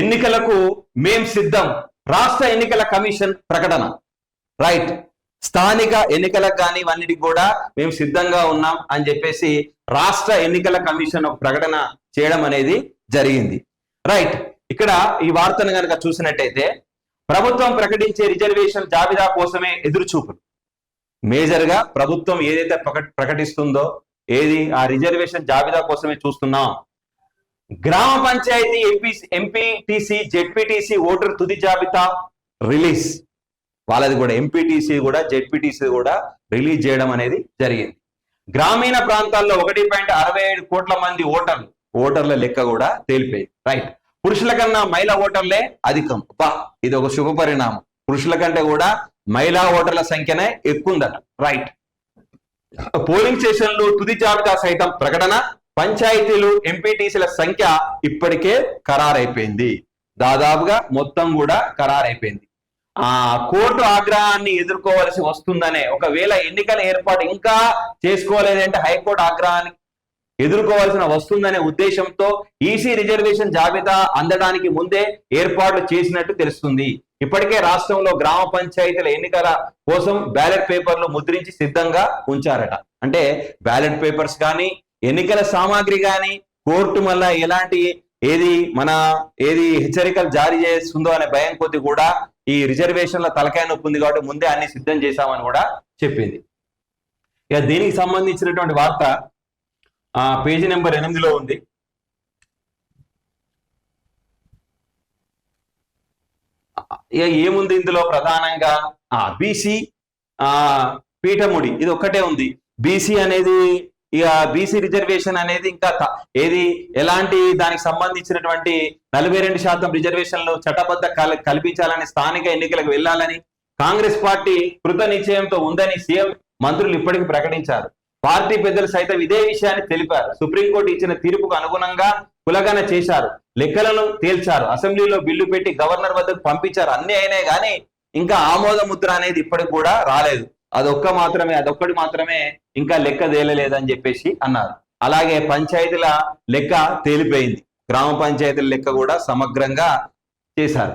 ఎన్నికలకు మేం సిద్ధం. రాష్ట్ర ఎన్నికల కమిషన్ ప్రకటన. రైట్. స్థానిక ఎన్నికలకు కానీ ఇవన్నిటికి కూడా మేము సిద్ధంగా ఉన్నాం అని చెప్పేసి రాష్ట్ర ఎన్నికల కమిషన్ ఒక ప్రకటన చేయడం అనేది జరిగింది. రైట్. ఇక్కడ ఈ వార్తను కనుక చూసినట్టయితే ప్రభుత్వం ప్రకటించే రిజర్వేషన్ జాబితా కోసమే ఎదురుచూపులు. మేజర్గా ప్రభుత్వం ఏదైతే ప్రకటిస్తుందో ఏది ఆ రిజర్వేషన్ జాబితా కోసమే చూస్తున్నాం. Gram panchayat MP MPTC ZPTC voter తుది జాబితా రిలీజ్. వాళ్ళది కూడా ఎంపీటీసీ కూడా జెడ్పీటీసీ కూడా రిలీజ్ చేయడం అనేది జరిగింది. గ్రామీణ ప్రాంతాల్లో ఒకటి పాయింట్ అరవై ఏడు కోట్ల మంది ఓటర్లు ఓటర్ల లెక్క కూడా తేలిపోయింది. రైట్ పురుషుల కన్నా మహిళా ఓటర్లే అధికం. బా ఇది ఒక శుభ పరిణామం. పురుషుల కంటే కూడా మహిళా ఓటర్ల సంఖ్యనే ఎక్కువ ఉందట రైట్ పోలింగ్ స్టేషన్లు తుది జాబితా సైతం ప్రకటన పంచాయతీలు ఎంపీటీసీల సంఖ్య ఇప్పటికే ఖరారైపోయింది. దాదాపుగా మొత్తం కూడా ఖరారైపోయింది. ఆ కోర్టు ఆగ్రహాన్ని ఎదుర్కోవాల్సి వస్తుందనే ఒకవేళ ఎన్నికల ఏర్పాటు ఇంకా చేసుకోలేదంటే హైకోర్టు ఆగ్రహాన్ని ఎదుర్కోవాల్సిన వస్తుందనే ఉద్దేశంతో ఈసీ రిజర్వేషన్ జాబితా అందడానికి ముందే ఏర్పాట్లు చేసినట్టు తెలుస్తుంది. ఇప్పటికే రాష్ట్రంలో గ్రామ పంచాయతీల ఎన్నికల కోసం బ్యాలెట్ పేపర్లు ముద్రించి సిద్ధంగా ఉంచారట. అంటే బ్యాలెట్ పేపర్స్ కానీ ఎన్నికల సామాగ్రి కానీ కోర్టు మళ్ళా ఎలాంటి ఏది మన ఏది హెచ్చరికలు జారీ చేస్తుందో అనే భయం కొద్ది కూడా ఈ రిజర్వేషన్ల తలకాయ నొప్పి ఉంది కాబట్టి ముందే అన్ని సిద్ధం చేశామని కూడా చెప్పింది. ఇక దీనికి సంబంధించినటువంటి వార్త ఆ పేజీ నెంబర్ ఎనిమిదిలో ఉంది. ఇక ఏముంది ఇందులో ప్రధానంగా? ఆ బీసీ ఆ పీఠముడి ఇది ఒక్కటే ఉంది. బీసీ అనేది ఇక బీసీ రిజర్వేషన్ అనేది ఇంకా ఏది ఎలాంటి దానికి సంబంధించినటువంటి నలభై రెండు శాతం రిజర్వేషన్లు చట్టబద్ధ కల్పించాలని స్థానిక ఎన్నికలకు వెళ్ళాలని కాంగ్రెస్ పార్టీ కృత నిశ్చయంతో ఉందని సీఎం మంత్రులు ఇప్పటికీ ప్రకటించారు. పార్టీ పెద్దలు సైతం ఇదే విషయాన్ని తెలిపారు. సుప్రీంకోర్టు ఇచ్చిన తీర్పుకు అనుగుణంగా కులగన చేశారు. లెక్కలను తేల్చారు. అసెంబ్లీలో బిల్లు పెట్టి గవర్నర్ వద్దకు పంపించారు. అన్ని అయినాయి కానీ ఇంకా ఆమోద ముద్ర అనేది ఇప్పటికి కూడా రాలేదు. అదొక్క మాత్రమే అదొక్కటి మాత్రమే ఇంకా లెక్క తేలలేదని చెప్పేసి అన్నారు. అలాగే పంచాయతీల లెక్క తేలిపోయింది. గ్రామ పంచాయతీల లెక్క కూడా సమగ్రంగా చేశారు.